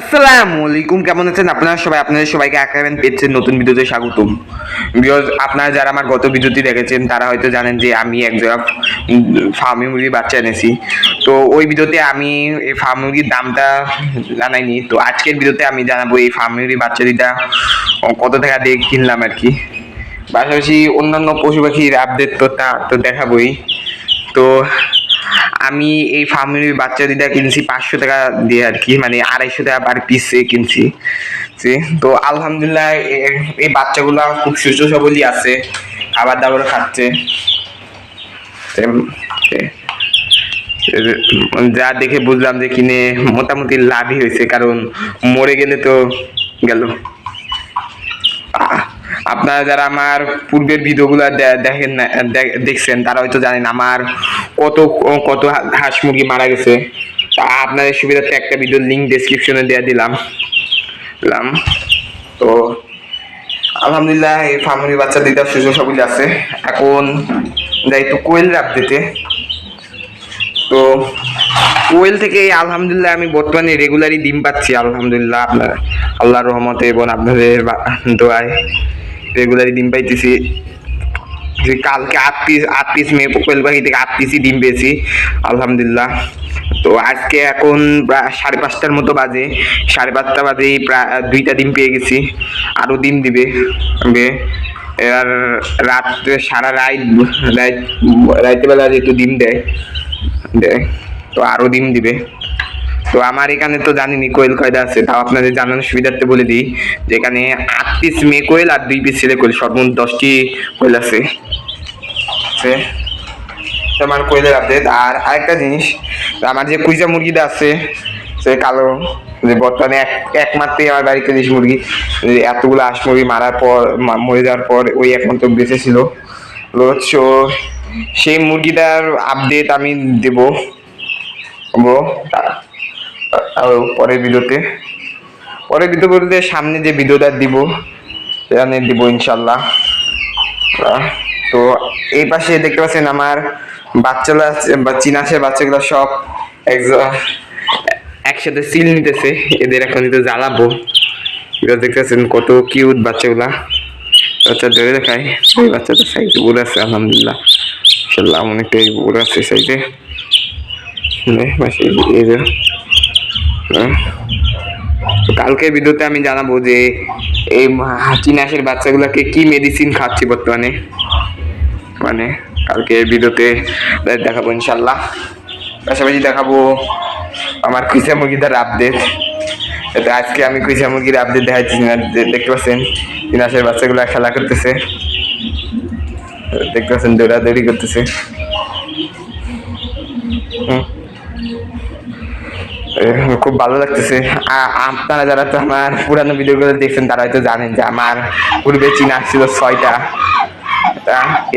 আসসালামু আলাইকুম, কেমন আছেন? আপনারা সবাই, আপনাদের সবাইকে একাবেন পেয়েছেন নতুন ভিডিওতে স্বাগতম। বিকজ আপনারা যারা আমার গত ভিডিওটি দেখেছেন, তারা হয়তো জানেন যে আমি এক একজোড়া ফার্মি মুরগির বাচ্চা এনেছি। তো ওই ভিডিওতে আমি এই ফার্ম মুরগির দামটা জানাইনি। তো আজকের ভিডিওতে আমি জানাব এই ফার্ম মুরগির বাচ্চা দুইটা কত টাকা দিয়ে কিনলাম আর কি। পাশাপাশি অন্যান্য পশু পাখির আপডেট তো তা, তো দেখাবোই। তো আমি এই ফার্মের বাচ্চা দিদা কিনছি, পাঁচশো টাকা দিয়ে আর কি মানে আড়াইশো টাকা পার পিসে কিনছি। তো আলহামদুলিল্লাহ এই বাচ্চাগুলো খুব সুস্থ সবলই আছে, খাবার দাবার খাচ্ছে। যা দেখে বুঝলাম যে কিনে মোটামুটি লাভই হয়েছে, কারণ মরে গেলে তো গেল। আপনারা যারা আমার পূর্বের ভিডিওগুলো দেখেন দেখছেন, তারা হয়তো জানেন আমার কত কত হাঁস মুরগি মারা গেছে। তা আপনাদের সুবিধার্থে একটা ভিডিওর লিঙ্ক ডেসক্রিপশনে দেওয়া দিলাম। দিলাম। তো, আলহামদুলিল্লাহ, এই ফার্মের বাচ্চা দিতে সুযোগ সবগুলি আছে। এখন যাই তো কোয়েল রাখ দিতে। তো, কোয়েল থেকে আলহামদুলিল্লাহ আমি বর্তমানে রেগুলারই ডিম পাচ্ছি, আলহামদুলিল্লাহ আপনার, আল্লাহর রহমতে এবং আপনাদের দোয়ায়। রেগুলারই ডিম পাইতেছি। যে কালকে আট পিস আট পিস মেয়ে কোয়েল পাখি থেকে আট পিসই ডিম পেয়েছি, আলহামদুলিল্লাহ। তো আজকে এখন প্রায় সাড়ে পাঁচটার মতো বাজে। সাড়ে পাঁচটা বাজেই প্রায় দুইটা ডিম পেয়ে গেছি, আরও ডিম দিবে। এবার রাত্রে সারা রাত রাত রাত্রেবেলা যেহেতু ডিম দেয় দেয়, তো আরও ডিম দিবে। তো আমার এখানে তো জানিনি কোয়েল কয়টা আছে, তাও আপনাদের জানানোর সুবিধার্থে বলে দিই যে এখানে আট পিস মেয়ে কোয়েল আর দুই পিস ছেলে কোয়েল, সর্বমোট দশটি কোয়েল আছে। আমার কোয়েলের আপডেট আর আরেকটা জিনিস আমার যে কুইজা মুরগিটা আছে, সে কালো, যে বর্তমানে এক, একমাত্রই আমার বাড়িতে দেশি মুরগি এতগুলো হাঁস মুরগি মারার পর মরে যাওয়ার পর ওই একমাত্র বেঁচে ছিল। তো সেই মুরগিটার আপডেট আমি দেব। বো আরও পরের ভিডিওতে। পরের ভিডিও বলতে সামনে যে ভিডিওটা দিব, সেখানে দিব ইনশাল্লাহ। তো এই পাশে দেখতে পাচ্ছেন আমার বাচ্চারা আছে- বাচ্চাগুলো সব একজ- একসাথে সিল নিতেছে। এদের এখন নিতে জ্বালাবো। এগুলো দেখতেছেন কত কিউট বাচ্চাগুলা। বাচ্চা ধরে দেখায়। এই বাচ্চাটা সাইজে বড় আছে, আলহামদুলিল্লাহ। ইনশাল্লাহ অনেকটাই বড় আছে সাইজে এই যে। তো কালকের ভিডিওতে আমি জানাব যে এই চিনাসের বাচ্চাগুলোকে কি মেডিসিন খাচ্ছি বর্তমানে? মানে কালকে ভিডিওতে দেখাবো ইনশাল্লাহ। পাশাপাশি দেখাবো আমার কুইসা মুরগিটার আপডেট এটা আজকে আমি কুইসা মুরগির আপডেট দেখাচ্ছি দেখতে পাচ্ছেন? চিনাসের বাচ্চাগুলো খেলা করতেছে। দেখতে পাচ্ছেন, দৌড়াদৌড়ি করতেছে। হুম? খুব ভালো লাগতেছে। আপনারা যারা তো আমার পুরানো ভিডিওগুলো দেখছেন, তারা হয়তো জানেন যে আমার পূর্বে চীনা ছিল ছয়টা।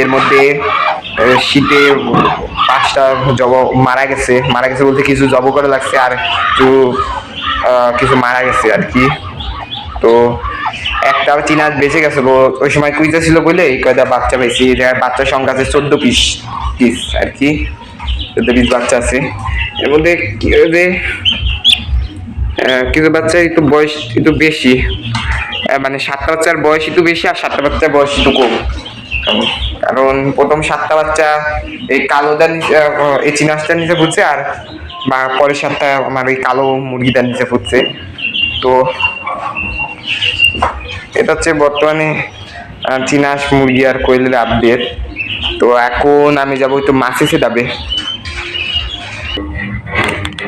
এর মধ্যে শীতে পাঁচটা জব মারা গেছে। মারা গেছে বলতে কিছু জব করে লাগছে আর কিছু কিছু মারা গেছে আর কি। তো একটা চীনা বেঁচে গেছে। ওই সময় কুইজা ছিল বলে এই কয়টা বাচ্চা জায়গায় বাচ্চার সংখ্যা আছে চোদ্দ পিস পিস আর কি। চোদ্দ বাচ্চা আছে। এর মধ্যে যে কিছু বাচ্চা একটু বয়স একটু বেশি। মানে সাতটা বাচ্চার বয়স একটু বেশি আর সাতটা বাচ্চার বয়স একটু কম। কারণ প্রথম সাতটা বাচ্চা এই কালোদার নিচে এই চিনাসটার নিচে ফুটছে আর বা পরের সাতটা আমার ওই কালো মুরগিটার নিচে ফুটছে। তো এটা হচ্ছে বর্তমানে চিনাস মুরগি আর কোয়েলের আপডেট তো এখন আমি যাব একটু মাছে সেটাবে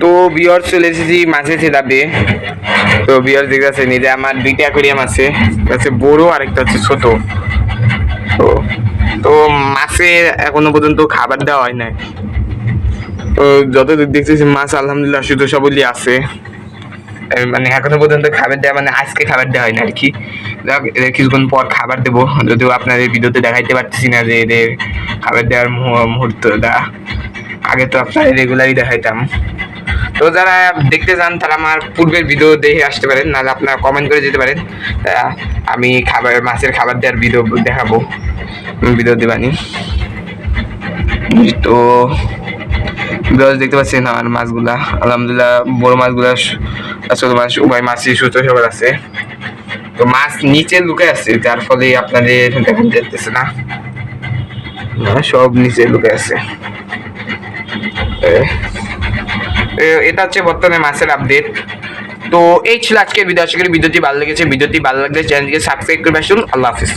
তো বিয়ার চলে এসেছি মাছে সেটাবে তো বিয়ার দেখতে আছেন এই যে আমার দুইটা অ্যাকোরিয়াম আছে। হচ্ছে বড় আর একটা হচ্ছে ছোট। তো তো মাছে এখনও পর্যন্ত খাবার দেওয়া হয় নাই। তো যতদূর দেখতেছি, মাছ আলহামদুলিল্লাহ শুধু সবলই আছে। মানে এখনও পর্যন্ত খাবার দেওয়া মানে আজকে খাবার দেওয়া হয় না আর কি। এদের কিছুক্ষণ পর খাবার দেবো। যদিও আপনাদের ভিডিওতে দেখাইতে পারতেছি না যে এদের খাবার দেওয়ার মুহূর্তটা। আগে তো আপনাদের রেগুলারই দেখাইতাম। তো যারা দেখতে চান, তারা আমার পূর্বের ভিডিও দেখে আসতে পারেন, নাহলে আপনারা কমেন্ট করে যেতে পারেন। আমি খাবার, মাছের খাবার দেওয়ার ভিডিও দেখাবো। ভিডিও দেবানি। তো দেখতে পাচ্ছেন আমার মাছগুলা। আলহামদুলিল্লাহ, বড় মাছগুলা ছোট মাছ উভয় মাছই সুস্থ সবার আছে। তো মাছ নিচে লুকে আছে, যার ফলে আপনাদের দেখান যেতেছে না। সব নিচে লুকে আছে। এটা হচ্ছে বর্তমানে মাসের আপডেট তো এই ছিল আজকের ভিডিও আশা করি ভিডিওটি ভালো লেগেছে। ভিডিওটি ভালো লাগলে চ্যানেলটিকে সাবস্ক্রাইব করে আসুন আল্লাহ হাফিজ।